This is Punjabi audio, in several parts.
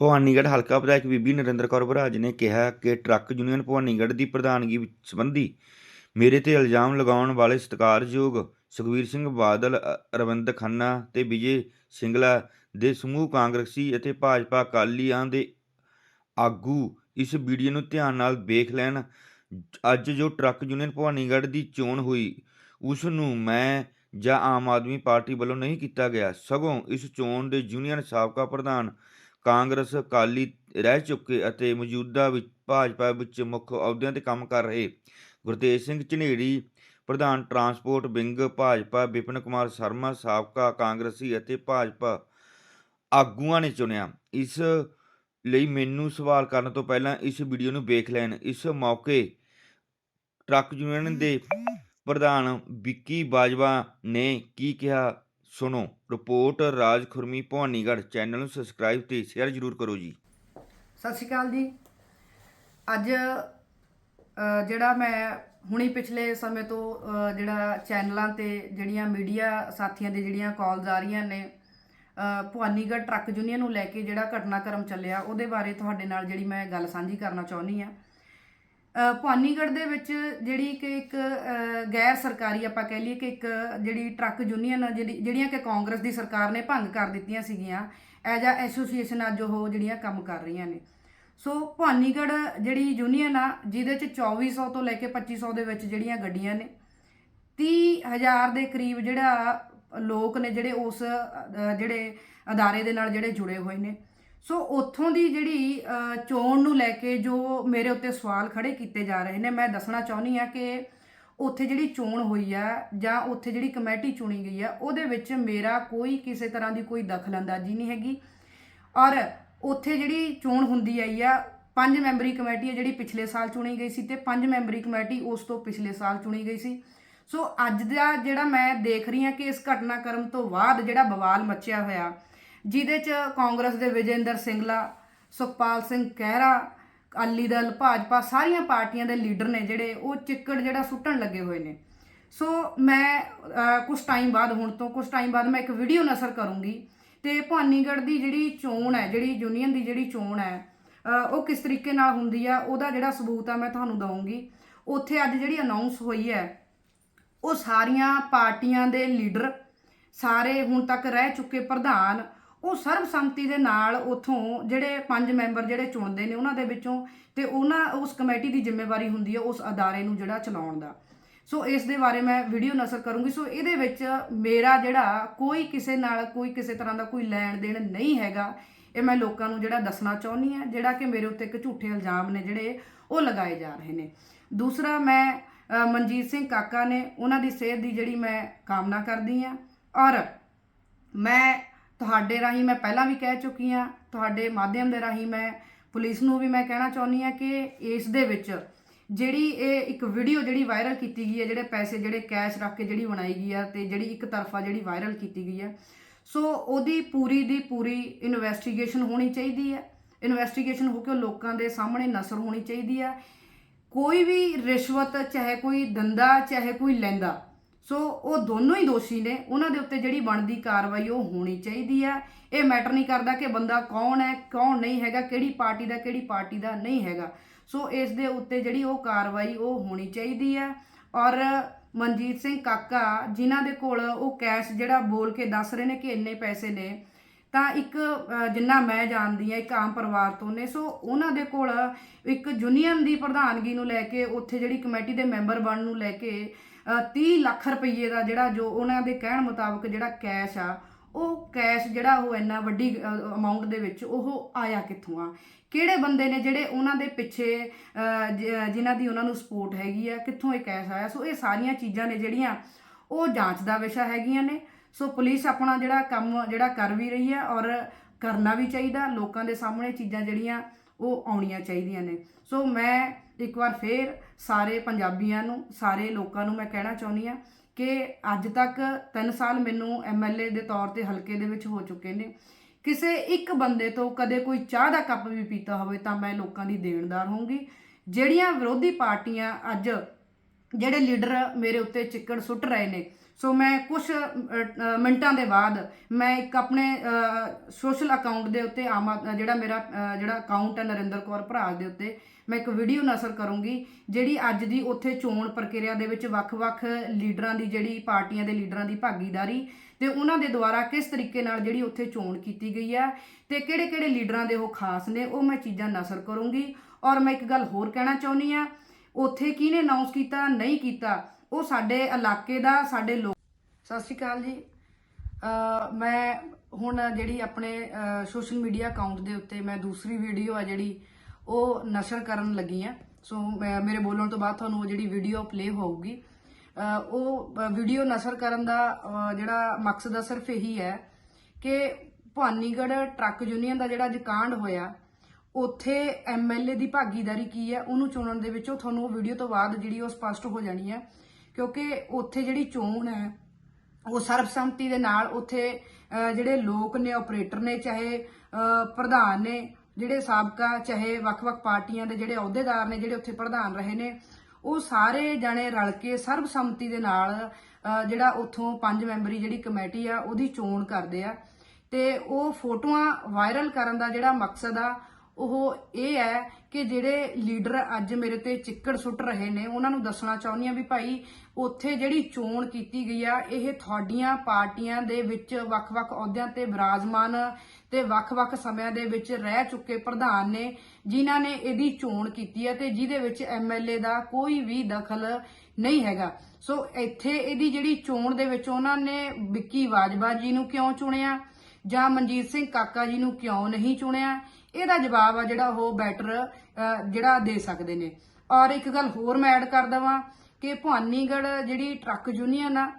ਭਵਾਨੀਗੜ੍ਹ ਹਲਕਾ ਵਿਧਾਇਕ ਬੀਬੀ ਨਰਿੰਦਰ ਕੌਰ ਬਰਾਜ ਨੇ ਕਿਹਾ ਕਿ ਟਰੱਕ ਯੂਨੀਅਨ ਭਵਾਨੀਗੜ੍ਹ ਦੀ ਪ੍ਰਧਾਨਗੀ ਸੰਬੰਧੀ ਮੇਰੇ ਤੇ ਇਲਜ਼ਾਮ ਲਗਾਉਣ ਵਾਲੇ ਸਤਿਕਾਰਯੋਗ ਸੁਖਬੀਰ ਸਿੰਘ ਬਾਦਲ ਅਰਵਿੰਦ ਖੰਨਾ ਤੇ ਵਿਜੇ ਸਿੰਗਲਾ ਦੇ ਸਮੂਹ ਕਾਂਗਰਸੀ ਅਤੇ ਭਾਜਪਾ ਅਕਾਲੀਆਂ ਦੇ ਆਗੂ ਇਸ ਵੀਡੀਓ ਨੂੰ ਧਿਆਨ ਨਾਲ ਵੇਖ ਲੈਣ। ਅੱਜ ਜੋ ਟਰੱਕ ਯੂਨੀਅਨ ਭਵਾਨੀਗੜ੍ਹ ਦੀ ਚੋਣ ਹੋਈ, ਉਸ ਨੂੰ ਮੈਂ ਜਾਂ ਆਮ ਆਦਮੀ ਪਾਰਟੀ ਵੱਲੋਂ ਨਹੀਂ ਕੀਤਾ ਗਿਆ। ਸਗੋਂ ਇਸ ਚੋਣ ਦੇ ਯੂਨੀਅਨ ਸਾਬਕਾ ਪ੍ਰਧਾਨ ਕਾਂਗਰਸ ਅਕਾਲੀ ਰਹਿ ਚੁੱਕੇ ਅਤੇ ਮੌਜੂਦਾ ਵਿੱਚ ਭਾਜਪਾ ਵਿੱਚ ਮੁੱਖ ਅਹੁਦਿਆਂ ਤੇ ਕੰਮ ਕਰ ਰਹੇ। ਗੁਰਤੇਜ ਸਿੰਘ ਝਨੇੜੀ ਪ੍ਰਧਾਨ ਟਰਾਂਸਪੋਰਟ ਵਿੰਗ, ਭਾਜਪਾ, ਵਿਪਨ ਕੁਮਾਰ ਸ਼ਰਮਾ, ਸਾਬਕਾ ਕਾਂਗਰਸੀ ਅਤੇ ਭਾਜਪਾ ਆਗੂਆਂ ਨੇ ਚੁਣਿਆ। ਇਸ ਲਈ ਮੈਨੂੰ ਸਵਾਲ ਕਰਨ ਤੋਂ ਪਹਿਲਾਂ ਇਸ ਵੀਡੀਓ ਨੂੰ ਵੇਖ ਲੈਣ। ਇਸ ਮੌਕੇ ਟਰੱਕ ਯੂਨੀਅਨ ਦੇ ਪ੍ਰਧਾਨ ਵਿੱਕੀ ਬਾਜਵਾ ਨੇ ਕੀ ਕਿਹਾ? ਸੁਣੋ ਰਿਪੋਰਟ ਰਾਜ ਖੁਰਮੀ ਭਵਾਨੀਗੜ੍ਹ ਚੈਨਲ ਨੂੰ ਸਬਸਕ੍ਰਾਈਬ ਤੇ ਸ਼ੇਅਰ ਜ਼ਰੂਰ ਕਰੋ ਜੀ। ਸਤਿ ਸ਼੍ਰੀ ਅਕਾਲ ਜੀ। ਅੱਜ ਅ, ਜਿਹੜਾ ਮੈਂ ਹੁਣੀ ਪਿਛਲੇ ਸਮੇਂ ਤੋਂ ਅ, ਜਿਹੜਾ ਚੈਨਲਾਂ ਤੇ ਜਿਹੜੀਆਂ ਮੀਡੀਆ ਸਾਥੀਆਂ ਦੇ ਜਿਹੜੀਆਂ ਕਾਲਸ ਆ ਰਹੀਆਂ ਨੇ ਅ, ਭਵਾਨੀਗੜ੍ਹ ਟਰੱਕ ਯੂਨੀਅਨ ਨੂੰ ਲੈ ਕੇ ਜਿਹੜਾ ਘਟਨਾਕ੍ਰਮ ਚੱਲਿਆ ਉਹਦੇ ਬਾਰੇ ਤੁਹਾਡੇ ਨਾਲ ਜਿਹੜੀ ਮੈਂ ਗੱਲ ਸਾਂਝੀ ਕਰਨਾ ਚਾਹੁੰਦੀ ਆ ਭਵਾਨੀਗੜ੍ਹ ਦੇ ਵਿੱਚ ਜਿਹੜੀ ਕਿ ਇੱਕ ਗੈਰ ਸਰਕਾਰੀ ਆਪਾਂ ਕਹਿ ਲਈਏ ਕਿ ਇੱਕ ਜਿਹੜੀ ਟਰੱਕ ਯੂਨੀਅਨ ਜਿਹੜੀ, ਜਿਹੜੀਆਂ ਕਿ ਕਾਂਗਰਸ ਦੀ ਸਰਕਾਰ ਨੇ ਭੰਗ ਕਰ ਦਿੱਤੀਆਂ ਸੀਗੀਆਂ ਐਜ ਆ ਐਸੋਸੀਏਸ਼ਨ ਅੱਜ ਉਹ ਜਿਹੜੀਆਂ ਕੰਮ ਕਰ ਰਹੀਆਂ ਨੇ। ਸੋ ਭਵਾਨੀਗੜ੍ਹ ਜਿਹੜੀ ਯੂਨੀਅਨ ਆ, ਜਿਹਦੇ ਚ 2400 ਤੋਂ ਲੈ ਕੇ 2500 ਦੇ ਵਿੱਚ ਜਿਹੜੀਆਂ ਗੱਡੀਆਂ ਨੇ 30000 ਦੇ ਕਰੀਬ ਜਿਹੜਾ ਲੋਕ ਨੇ, ਜਿਹੜੇ ਉਸ ਜਿਹੜੇ ਅਦਾਰੇ ਦੇ ਨਾਲ ਜਿਹੜੇ ਜੁੜੇ ਹੋਏ ਨੇ ਸੋ ਉੱਥੋਂ ਦੀ ਜਿਹੜੀ ਚੋਣ ਨੂੰ ਲੈ ਕੇ ਜੋ ਮੇਰੇ ਉੱਤੇ ਸਵਾਲ ਖੜੇ ਕੀਤੇ ਜਾ ਰਹੇ ਨੇ, ਮੈਂ ਦੱਸਣਾ ਚਾਹੁੰਦੀ ਆ ਕਿ ਉੱਥੇ ਜਿਹੜੀ ਚੋਣ ਹੋਈ ਆ ਜਾਂ ਉੱਥੇ ਜਿਹੜੀ ਕਮੇਟੀ ਚੁਣੀ ਗਈ ਆ ਉਹਦੇ ਵਿੱਚ ਮੇਰਾ ਕੋਈ ਕਿਸੇ ਤਰ੍ਹਾਂ ਦੀ ਕੋਈ ਦਖਲਅੰਦਾਜ਼ੀ ਨਹੀਂ ਹੈਗੀ। ਔਰ ਉੱਥੇ ਜਿਹੜੀ ਚੋਣ ਹੁੰਦੀ ਆਈ ਆ ਪੰਜ ਮੈਂਬਰੀ ਕਮੇਟੀ ਹੈ ਜਿਹੜੀ ਪਿਛਲੇ ਸਾਲ ਚੁਣੀ ਗਈ ਸੀ ਤੇ ਪੰਜ ਮੈਂਬਰੀ ਕਮੇਟੀ ਉਸ ਤੋਂ ਪਿਛਲੇ ਸਾਲ ਚੁਣੀ ਗਈ ਸੀ। ਸੋ ਅੱਜ ਦਾ ਜਿਹੜਾ ਮੈਂ ਦੇਖ ਰਹੀ ਹਾਂ ਕਿ ਇਸ ਘਟਨਾਕ੍ਰਮ ਤੋਂ ਬਾਅਦ ਜਿਹੜਾ ਬਵਾਲ ਮੱਚਿਆ ਹੋਇਆ ਜਿਹਦੇ ਚ ਕਾਂਗਰਸ ਦੇ ਵਿਜੇਂਦਰ ਸਿੰਗਲਾ, ਸੁਖਪਾਲ ਸਿੰਘ ਖਹਿਰਾ ਅਕਾਲੀ ਦਲ, ਭਾਜਪਾ ਸਾਰੀਆਂ ਪਾਰਟੀਆਂ ਦੇ ਲੀਡਰ ਨੇ ਜਿਹੜੇ ਉਹ ਚਿੱਕੜ ਜਿਹੜਾ ਸੁੱਟਣ ਲੱਗੇ ਹੋਏ ਨੇ। ਸੋ ਮੈਂ ਕੁਝ ਟਾਈਮ ਬਾਅਦ ਹੁਣ ਤੋਂ ਕੁਝ ਟਾਈਮ ਬਾਅਦ ਮੈਂ ਇੱਕ ਵੀਡੀਓ ਨਸ਼ਰ ਕਰੂੰਗੀ ਤੇ ਭਵਾਨੀਗੜ੍ਹ ਦੀ ਜਿਹੜੀ ਚੋਣ ਹੈ, ਜਿਹੜੀ ਯੂਨੀਅਨ ਦੀ ਜਿਹੜੀ ਚੋਣ ਹੈ ਉਹ ਕਿਸ ਤਰੀਕੇ ਨਾਲ ਹੁੰਦੀ ਆ, ਉਹਦਾ ਜਿਹੜਾ ਸਬੂਤ ਆ ਮੈਂ ਤੁਹਾਨੂੰ ਦਵਾਂਗੀ ਉੱਥੇ ਅੱਜ ਜਿਹੜੀ ਅਨਾਉਂਸ ਹੋਈ ਹੈ, ਉਹ ਸਾਰੀਆਂ ਪਾਰਟੀਆਂ ਦੇ ਲੀਡਰ ਸਾਰੇ ਹੁਣ ਤੱਕ ਰਹਿ ਚੁੱਕੇ ਪ੍ਰਧਾਨ ਉਹ ਸਰਬਸੰਮਤੀ ਦੇ ਨਾਲ ਉਥੋਂ ਜਿਹੜੇ ਪੰਜ ਮੈਂਬਰ ਜਿਹੜੇ ਚੁਣਦੇ ਨੇ ਉਹਨਾਂ ਦੇ ਵਿੱਚੋਂ ਤੇ ਉਹਨਾਂ, ਉਸ ਕਮੇਟੀ ਦੀ ਜ਼ਿੰਮੇਵਾਰੀ ਹੁੰਦੀ ਹੈ ਉਸ ਅਦਾਰੇ ਨੂੰ ਜਿਹੜਾ ਚਲਾਉਣ ਦਾ। ਸੋ ਇਸ ਦੇ ਬਾਰੇ ਮੈਂ ਵੀਡੀਓ ਨਸ਼ਰ ਕਰੂੰਗੀ। ਸੋ ਇਹਦੇ ਵਿੱਚ ਮੇਰਾ ਜਿਹੜਾ ਕੋਈ ਕਿਸੇ ਨਾਲ ਕੋਈ ਕਿਸੇ ਤਰ੍ਹਾਂ ਦਾ ਕੋਈ ਲੈਣ ਦੇਣ ਨਹੀਂ ਹੈਗਾ। ਇਹ ਮੈਂ ਲੋਕਾਂ ਨੂੰ ਜਿਹੜਾ ਦੱਸਣਾ ਚਾਹੁੰਦੀ ਹਾਂ, ਜਿਹੜਾ ਕਿ ਮੇਰੇ ਉੱਤੇ ਇੱਕ ਝੂਠੇ ਇਲਜ਼ਾਮ ਨੇ ਜਿਹੜੇ ਉਹ ਲਗਾਏ ਜਾ ਰਹੇ ਨੇ। ਦੂਸਰਾ ਮੈਂ ਮਨਜੀਤ ਸਿੰਘ ਕਾਕਾ ਨੇ ਉਹਨਾਂ ਦੀ ਸਿਹਤ ਦੀ ਜਿਹੜੀ ਮੈਂ ਕਾਮਨਾ ਕਰਦੀ ਹਾਂ। ਔਰ ਮੈਂ ਤੁਹਾਡੇ ਰਾਹੀਂ ਮੈਂ ਪਹਿਲਾਂ ਵੀ ਕਹਿ ਚੁੱਕੀ ਹਾਂ, ਤੁਹਾਡੇ ਮਾਧਿਅਮ ਦੇ ਰਾਹੀਂ ਮੈਂ, ਪੁਲਿਸ ਨੂੰ ਵੀ ਮੈਂ ਕਹਿਣਾ ਚਾਹੁੰਦੀ ਹਾਂ ਕਿ ਇਸ ਦੇ ਵਿੱਚ ਜਿਹੜੀ ਇਹ ਇੱਕ ਵੀਡੀਓ ਜਿਹੜੀ ਵਾਇਰਲ ਕੀਤੀ ਗਈ ਹੈ, ਜਿਹੜੇ ਪੈਸੇ ਜਿਹੜੇ ਕੈਸ਼ ਰੱਖ ਕੇ ਜਿਹੜੀ ਬਣਾਈ ਗਈ ਆ ਤੇ ਜਿਹੜੀ ਇੱਕ ਤਰਫਾ ਜਿਹੜੀ ਵਾਇਰਲ ਕੀਤੀ ਗਈ ਹੈ ਸੋ ਉਹਦੀ ਪੂਰੀ ਦੀ ਪੂਰੀ ਇਨਵੈਸਟੀਗੇਸ਼ਨ ਹੋਣੀ ਚਾਹੀਦੀ ਹੈ ਇਨਵੈਸਟੀਗੇਸ਼ਨ ਹੋ ਕੇ ਉਹ ਲੋਕਾਂ ਦੇ ਸਾਹਮਣੇ ਨਸਰ ਹੋਣੀ ਚਾਹੀਦੀ ਹੈ ਕੋਈ ਵੀ ਰਿਸ਼ਵਤ, ਚਾਹੇ ਕੋਈ ਦੰਦਾ, ਚਾਹੇ ਕੋਈ ਲੈਂਦਾ ਸੋ ਉਹ ਦੋਨੋਂ ਹੀ ਦੋਸ਼ੀ ਨੇ। ਉਹਨਾਂ ਦੇ ਉੱਤੇ ਜਿਹੜੀ ਬਣਦੀ ਕਾਰਵਾਈ ਉਹ ਹੋਣੀ ਚਾਹੀਦੀ ਹੈ। ਇਹ ਮੈਟਰ ਨਹੀਂ ਕਰਦਾ ਕਿ ਬੰਦਾ ਕੌਣ ਹੈ, ਕੌਣ ਨਹੀਂ ਹੈਗਾ, ਕਿਹੜੀ ਪਾਰਟੀ ਦਾ, ਕਿਹੜੀ ਪਾਰਟੀ ਦਾ ਨਹੀਂ ਹੈਗਾ। ਸੋ ਇਸ ਦੇ ਉੱਤੇ ਜਿਹੜੀ ਉਹ ਕਾਰਵਾਈ ਉਹ ਹੋਣੀ ਚਾਹੀਦੀ ਹੈ। ਔਰ ਮਨਜੀਤ ਸਿੰਘ ਕਾਕਾ, ਜਿਨ੍ਹਾਂ ਦੇ ਕੋਲ ਉਹ ਕੈਸ਼ ਜਿਹੜਾ ਬੋਲ ਕੇ ਦੱਸ ਰਹੇ ਨੇ ਕਿ ਇੰਨੇ ਪੈਸੇ ਨੇ ਤਾਂ ਇੱਕ ਜਿੰਨਾ ਮੈਂ ਜਾਣਦੀ ਆ ਇੱਕ ਆਮ ਪਰਿਵਾਰ ਤੋਂ ਨੇ ਸੋ ਉਹਨਾਂ ਦੇ ਕੋਲ ਇੱਕ ਯੂਨੀਅਨ ਦੀ ਪ੍ਰਧਾਨਗੀ ਨੂੰ ਲੈ ਕੇ ਉੱਥੇ ਜਿਹੜੀ ਕਮੇਟੀ ਦੇ ਮੈਂਬਰ ਬਣਨ ਨੂੰ ਲੈ ਕੇ ਅ, 30 ਲੱਖ ਰੁਪਏ ਦਾ ਜਿਹੜਾ ਜੋ ਉਹਨਾਂ ਦੇ ਕਹਿਣ ਮੁਤਾਬਕ ਜਿਹੜਾ ਕੈਸ਼ ਆ ਉਹ ਕੈਸ਼ ਜਿਹੜਾ ਉਹ ਇੰਨਾ ਵੱਡੀ ਅਮਾਉਂਟ ਦੇ ਵਿੱਚ ਉਹ ਆਇਆ ਕਿੱਥੋਂ ਆ? ਕਿਹੜੇ ਬੰਦੇ ਨੇ ਜਿਹੜੇ ਉਹਨਾਂ ਦੇ ਪਿੱਛੇ ਅ, ਜਿਨ੍ਹਾਂ ਦੀ ਉਹਨਾਂ ਨੂੰ ਸਪੋਰਟ ਹੈਗੀ ਆ ਕਿੱਥੋਂ ਇਹ ਕੈਸ਼ ਆਇਆ? ਸੋ ਇਹ ਸਾਰੀਆਂ ਚੀਜ਼ਾਂ ਨੇ ਜਿਹੜੀਆਂ ਉਹ ਜਾਂਚ ਦਾ ਵਿਸ਼ਾ ਹੈਗੀਆਂ ਨੇ। ਸੋ ਪੁਲਿਸ ਆਪਣਾ ਜਿਹੜਾ ਕੰਮ, ਜਿਹੜਾ ਕਰ ਵੀ ਰਹੀ ਹੈ ਔਰ ਕਰਨਾ ਵੀ ਚਾਹੀਦਾ, ਲੋਕਾਂ ਦੇ ਸਾਹਮਣੇ ਚੀਜ਼ਾਂ ਜਿਹੜੀਆਂ ਉਹ ਆਉਣੀਆਂ ਚਾਹੀਦੀਆਂ ਨੇ। ਸੋ ਮੈਂ ਇੱਕ ਵਾਰ ਫੇਰ ਸਾਰੇ ਪੰਜਾਬੀਆਂ ਨੂੰ, ਸਾਰੇ ਲੋਕਾਂ ਨੂੰ ਮੈਂ ਕਹਿਣਾ ਚਾਹੁੰਦੀ ਆ ਕਿ ਅੱਜ ਤੱਕ 3 ਸਾਲ ਮੈਨੂੰ ਐਮਐਲਏ ਦੇ ਤੌਰ ਤੇ ਹਲਕੇ ਦੇ ਵਿੱਚ ਹੋ ਚੁੱਕੇ ਨੇ। ਕਿਸੇ ਇੱਕ ਬੰਦੇ ਤੋਂ ਕਦੇ ਕੋਈ ਚਾਹ ਦਾ ਕੱਪ ਵੀ ਪੀਤਾ ਹੋਵੇ ਤਾਂ ਮੈਂ ਲੋਕਾਂ ਦੀ ਦੇਣਦਾਰ ਹੋਊਂਗੀ। ਜਿਹੜੀਆਂ ਵਿਰੋਧੀ ਪਾਰਟੀਆਂ ਅੱਜ, ਜਿਹੜੇ ਲੀਡਰ ਮੇਰੇ ਉੱਤੇ ਚਿੱਕੜ ਸੁੱਟ ਰਹੇ ਨੇ ਸੋ ਮੈਂ ਕੁਝ ਮਿੰਟਾਂ ਦੇ ਬਾਅਦ ਮੈਂ ਇੱਕ ਆਪਣੇ ਸੋਸ਼ਲ ਅਕਾਊਂਟ ਦੇ ਉੱਤੇ ਆਮ ਆਦ- ਜਿਹੜਾ ਮੇਰਾ ਜਿਹੜਾ ਅਕਾਊਂਟ ਹੈ ਨਰਿੰਦਰ ਕੌਰ ਭਰਾਜ ਦੇ ਉੱਤੇ, ਮੈਂ ਇੱਕ ਵੀਡੀਓ ਨਸ਼ਰ ਕਰੂੰਗੀ, ਜਿਹੜੀ ਅੱਜ ਦੀ ਉੱਥੇ ਚੋਣ ਪ੍ਰਕਿਰਿਆ ਦੇ ਵਿੱਚ ਵੱਖ-ਵੱਖ ਲੀਡਰਾਂ ਦੀ, ਜਿਹੜੀ ਪਾਰਟੀਆਂ ਦੇ ਲੀਡਰਾਂ ਦੀ ਭਾਗੀਦਾਰੀ ਤੇ ਉਹਨਾਂ ਦੇ ਦੁਆਰਾ ਕਿਸ ਤਰੀਕੇ ਨਾਲ ਜਿਹੜੀ ਉੱਥੇ ਚੋਣ ਕੀਤੀ ਗਈ ਹੈ ਤੇ ਕਿਹੜੇ-ਕਿਹੜੇ ਲੀਡਰਾਂ ਦੇ ਉਹ ਖਾਸ ਨੇ, ਉਹ ਮੈਂ ਚੀਜ਼ਾਂ ਨਸ਼ਰ ਕਰੂੰਗੀ। ਔਰ ਮੈਂ ਇੱਕ ਗੱਲ ਹੋਰ ਕਹਿਣਾ ਚਾਹੁੰਦੀ ਆ ਉੱਥੇ ਕਿਹਨੇ ਅਨਾਉਂਸ ਕੀਤਾ, ਨਹੀਂ ਕੀਤਾ ਉਹ ਸਾਡੇ ਇਲਾਕੇ ਦਾ, ਸਾਡੇ ਲੋਕ ਸਤਿ ਸ਼੍ਰੀ ਅਕਾਲ ਜੀ। ਮੈਂ ਹੁਣ ਜਿਹੜੀ ਆਪਣੇ ਸੋਸ਼ਲ ਮੀਡੀਆ ਅਕਾਊਂਟ ਦੇ ਉੱਤੇ ਮੈਂ ਦੂਸਰੀ ਵੀਡੀਓ ਆ ਜਿਹੜੀ, ਉਹ ਨਸ਼ਰ ਕਰਨ ਲੱਗੀ ਆ। ਸੋ ਮੈਂ- ਮੇਰੇ ਬੋਲਣ ਤੋਂ ਬਾਅਦ ਤੁਹਾਨੂੰ ਉਹ ਜਿਹੜੀ ਵੀਡੀਓ ਪਲੇ ਹੋਊਗੀ। ਉਹ ਵੀਡੀਓ ਨਸ਼ਰ ਕਰਨ ਦਾ ਜਿਹੜਾ ਮਕਸਦ ਆ, ਸਿਰਫ ਇਹੀ ਹੈ ਕਿ ਭਵਾਨੀਗੜ੍ਹ ਟਰੱਕ ਯੂਨੀਅਨ ਦਾ ਜਿਹੜਾ ਅੱਜ ਕਾਂਡ ਹੋਇਆ, ਉੱਥੇ ਐਮਐਲਏ ਦੀ ਭਾਗੀਦਾਰੀ ਕੀ ਹੈ, ਉਹਨੂੰ ਚੁਣਨ ਦੇ ਵਿੱਚੋਂ ਤੁਹਾਨੂੰ ਉਹ ਵੀਡੀਓ ਤੋਂ ਬਾਅਦ ਜਿਹੜੀ ਉਹ ਸਪਸ਼ਟ ਹੋ ਜਾਣੀ ਹੈ। ਕਿਉਂਕਿ ਉੱਥੇ ਜਿਹੜੀ ਚੋਣ ਹੈ, ਉਹ ਸਰਬਸੰਮਤੀ ਦੇ ਨਾਲ ਉੱਥੇ ਜਿਹੜੇ ਲੋਕ ਨੇ ਆਪਰੇਟਰ ਨੇ, ਚਾਹੇ ਪ੍ਰਧਾਨ ਨੇ, ਜਿਹੜੇ ਸਾਬਕਾ, ਚਾਹੇ ਵੱਖ-ਵੱਖ ਪਾਰਟੀਆਂ ਦੇ ਜਿਹੜੇ ਅਹੁਦੇਦਾਰ ਨੇ, ਜਿਹੜੇ ਉੱਥੇ ਪ੍ਰਧਾਨ ਰਹੇ ਨੇ, ਉਹ ਸਾਰੇ ਜਣੇ ਰਲ ਕੇ ਸਰਬਸੰਮਤੀ ਦੇ ਨਾਲ ਜਿਹੜਾ ਉੱਥੋਂ ਪੰਜ ਮੈਂਬਰੀ ਜਿਹੜੀ ਕਮੇਟੀ ਆ, ਉਹਦੀ ਚੋਣ ਕਰਦੇ ਆ। ਤੇ ਉਹ ਫੋਟੋਆਂ ਵਾਇਰਲ ਕਰਨ ਦਾ ਜਿਹੜਾ ਮਕਸਦ ਆ, ਉਹ ਇਹ ਹੈ ਕਿ ਜਿਹੜੇ ਲੀਡਰ ਅੱਜ ਮੇਰੇ ਤੇ ਚਿੱਕੜ ਸੁੱਟ ਰਹੇ ਨੇ, ਉਹਨਾਂ ਨੂੰ ਦੱਸਣਾ ਚਾਹੁੰਦੀ ਆ ਵੀ ਭਾਈ ਉੱਥੇ ਜਿਹੜੀ ਚੋਣ ਕੀਤੀ ਗਈ ਆ, ਇਹ ਤੁਹਾਡੀਆਂ ਪਾਰਟੀਆਂ ਦੇ ਵਿੱਚ ਵੱਖ-ਵੱਖ ਅਹੁਦਿਆਂ ਤੇ ਵਿਰਾਜਮਾਨ ਤੇ ਵੱਖ-ਵੱਖ ਸਮਿਆਂ ਦੇ ਵਿੱਚ ਰਹਿ ਚੁੱਕੇ ਪ੍ਰਧਾਨ ਨੇ, ਜਿਨ੍ਹਾਂ ਨੇ ਇਹਦੀ ਚੋਣ ਕੀਤੀ ਹੈ ਤੇ ਜਿਹਦੇ ਵਿੱਚ ਐਮਐਲਏ ਦਾ ਕੋਈ ਵੀ ਦਖਲ ਨਹੀਂ ਹੈਗਾ। ਸੋ ਇੱਥੇ ਇਹਦੀ ਜਿਹੜੀ ਚੋਣ ਦੇ ਵਿੱਚ ਉਹਨਾਂ ਨੇ ਵਿੱਕੀ ਵਾਜਵਾ ਜੀ ਨੂੰ ਕਿਉਂ ਚੁਣਿਆ ਜਾਂ ਮਨਜੀਤ ਸਿੰਘ ਕਾਕਾ ਜੀ ਨੂੰ ਕਿਉਂ ਨਹੀਂ ਚੁਣਿਆ? ਇਹਦਾ ਜਵਾਬ ਆ ਜਿਹੜਾ ਉਹ ਬੈਟਰ ਜਿਹੜਾ ਦੇ ਸਕਦੇ ਨੇ। ਔਰ ਇੱਕ ਗੱਲ ਹੋਰ ਮੈਂ ਐਡ ਕਰ ਦਵਾਂ ਕਿ ਭਵਾਨੀਗੜ੍ਹ ਜਿਹੜੀ ਟਰੱਕ ਯੂਨੀਅਨ ਆ,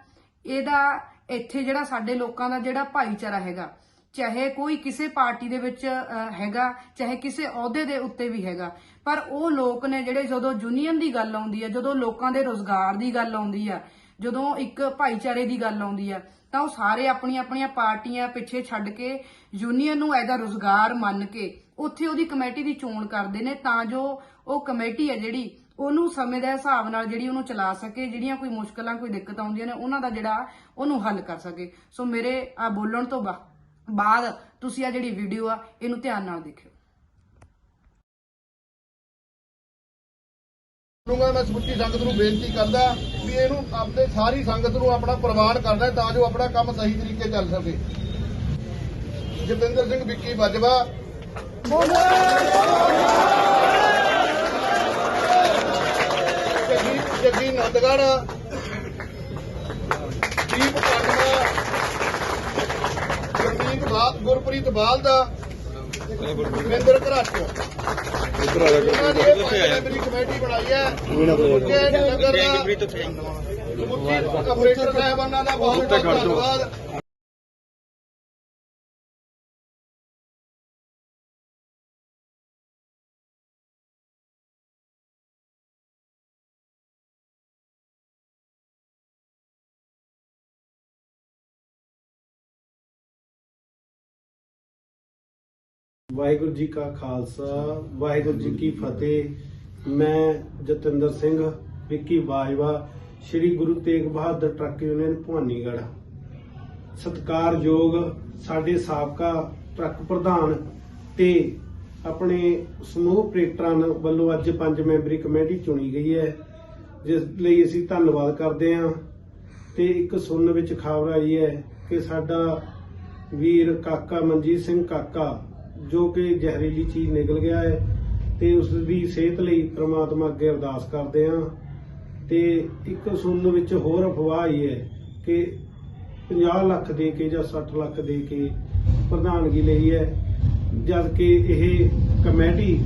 ਇਹਦਾ ਇੱਥੇ ਜਿਹੜਾ ਸਾਡੇ ਲੋਕਾਂ ਦਾ ਜਿਹੜਾ ਭਾਈਚਾਰਾ ਹੈਗਾ, ਚਾਹੇ ਕੋਈ ਕਿਸੇ ਪਾਰਟੀ ਦੇ ਵਿੱਚ ਹੈਗਾ, ਚਾਹੇ ਕਿਸੇ ਅਹੁਦੇ ਦੇ ਉੱਤੇ ਵੀ ਹੈਗਾ, ਪਰ ਉਹ ਲੋਕ ਨੇ ਜਿਹੜੇ ਜਦੋਂ ਯੂਨੀਅਨ ਦੀ ਗੱਲ ਆਉਂਦੀ ਹੈ ਜਦੋਂ ਲੋਕਾਂ ਦੇ ਰੋਜ਼ਗਾਰ ਦੀ ਗੱਲ ਆਉਂਦੀ ਆ, ਜਦੋਂ ਇੱਕ ਭਾਈਚਾਰੇ ਦੀ ਗੱਲ ਆਉਂਦੀ ਆ, ਤਾਂ ਉਹ ਸਾਰੇ ਆਪਣੀਆਂ ਆਪਣੀਆਂ ਪਾਰਟੀਆਂ ਪਿੱਛੇ ਛੱਡ ਕੇ ਯੂਨੀਅਨ ਨੂੰ ਐਜ਼ ਐਦਾ ਰੋਜ਼ਗਾਰ ਮੰਨ ਕੇ ਉੱਥੇ ਉਹਦੀ ਕਮੇਟੀ ਦੀ ਚੋਣ ਕਰਦੇ ਨੇ ਤਾਂ ਜੋ ਉਹ ਕਮੇਟੀ ਹੈ ਜਿਹੜੀ, ਉਹਨੂੰ ਸਮੇਂ ਦੇ ਹਿਸਾਬ ਨਾਲ ਜਿਹੜੀ ਉਹਨੂੰ ਚਲਾ ਸਕੇ, ਜਿਹੜੀਆਂ ਕੋਈ ਮੁਸ਼ਕਲਾਂ, ਕੋਈ ਦਿੱਕਤ ਆਉਂਦੀਆਂ ਨੇ, ਉਹਨਾਂ ਦਾ ਜਿਹੜਾ ਉਹਨੂੰ ਹੱਲ ਕਰ ਸਕੇ। ਸੋ ਮੇਰੇ ਆ ਬੋਲਣ ਤੋਂ ਬਾਅਦ ਤੁਸੀਂ ਆ ਜਿਹੜੀ ਵੀਡੀਓ ਆ, ਇਹਨੂੰ ਧਿਆਨ ਨਾਲ ਦੇਖਿਓ। ਕਰੂੰਗਾ, ਮੈਂ ਸਮੁੱਚੀ ਸੰਗਤ ਨੂੰ ਬੇਨਤੀ ਕਰਦਾ ਵੀ ਇਹਨੂੰ ਆਪਣੇ ਸਾਰੀ ਸੰਗਤ ਨੂੰ ਆਪਣਾ ਪ੍ਰਵਾਨ ਕਰਦਾ ਤਾਂ ਜੋ ਆਪਣਾ ਕੰਮ ਸਹੀ ਤਰੀਕੇ ਚੱਲ ਸਕੇ। ਜਤਿੰਦਰ ਸਿੰਘ ਵਿੱਕੀ ਬਾਜਵਾ ਜੱਗੀ ਜੱਗੀ ਨੰਦਗੜ ਦੀਪ ਕਾਟਵਾ ਗੁਰਮੀਤ ਬਾਲ ਗੁਰਪ੍ਰੀਤ ਬਾਲ ਦਾ ਵਿੰਦਰ ਘਰਾਟੋ ਇਹਨਾਂ ਦੀ ਇਹ ਪੰਜ ਕਮੇਟੀ ਬਣਾਈ ਹੈ ਸਮੁੱਚੇ ਨਗਰ ਦਾ ਸਮੁੱਚੇ ਆਪਰੇਟਰ ਸਾਹਿਬਾਨਾਂ ਦਾ ਬਹੁਤ ਬਹੁਤ ਧੰਨਵਾਦ ਵਾਹਿਗੁਰੂ ਜੀ ਕਾ ਖਾਲਸਾ, ਵਾਹਿਗੁਰੂ ਜੀ ਕੀ ਫਤਿਹ। ਮੈਂ ਜਤਿੰਦਰ ਸਿੰਘ, ਵਿੱਕੀ ਬਾਜਵਾ, ਸ੍ਰੀ ਗੁਰੂ ਤੇਗ ਬਹਾਦਰ ਟਰੱਕ ਯੂਨੀਅਨ ਭਵਾਨੀਗੜ੍ਹ। ਸਤਿਕਾਰਯੋਗ ਸਾਡੇ ਸਾਬਕਾ ਟਰੱਕ ਪ੍ਰਧਾਨ ਤੇ ਆਪਣੇ ਸਮੂਹ ਆਪਰੇਟਰਾਂ ਵੱਲੋਂ ਅੱਜ ਪੰਜ ਮੈਂਬਰੀ ਕਮੇਟੀ ਚੁਣੀ ਗਈ ਹੈ, ਜਿਸ ਲਈ ਅਸੀਂ ਧੰਨਵਾਦ ਕਰਦੇ ਹਾਂ। ਤੇ ਇੱਕ ਸੁਣਨ ਵਿੱਚ ਖਬਰ ਆਈ ਹੈ ਕਿ ਸਾਡਾ ਵੀਰ ਕਾਕਾ ਮਨਜੀਤ ਸਿੰਘ ਕਾਕਾ ਜੋ ਕਿ ਜ਼ਹਿਰੀਲੀ ਚੀਜ਼ ਨਿਕਲ ਗਿਆ ਹੈ ਤੇ ਉਸ ਦੀ ਸਿਹਤ ਲਈ ਪ੍ਰਮਾਤਮਾ ਅੱਗੇ ਅਰਦਾਸ ਕਰਦੇ ਹਾਂ। ਤੇ ਇੱਕ ਸੁਣਨ ਵਿੱਚ ਹੋਰ ਅਫਵਾਹ ਆਈ ਹੈ ਕਿ 50 ਲੱਖ ਦੇ ਕੇ ਜਾਂ 60 ਲੱਖ ਦੇ ਕੇ ਪ੍ਰਧਾਨਗੀ ਲਈ ਹੈ ਜਦ ਕਿ ਇਹ ਕਮੇਟੀ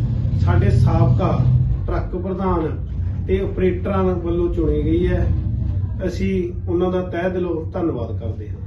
ਸਾਡੇ ਸਾਬਕਾ ਟਰੱਕ ਪ੍ਰਧਾਨ ਤੇ ਆਪਰੇਟਰਾਂ ਵੱਲੋਂ ਚੁਣੀ ਗਈ ਹੈ। ਅਸੀਂ ਉਹਨਾਂ ਦਾ ਤਹਿ ਦਿਲੋਂ ਧੰਨਵਾਦ ਕਰਦੇ ਹਾਂ।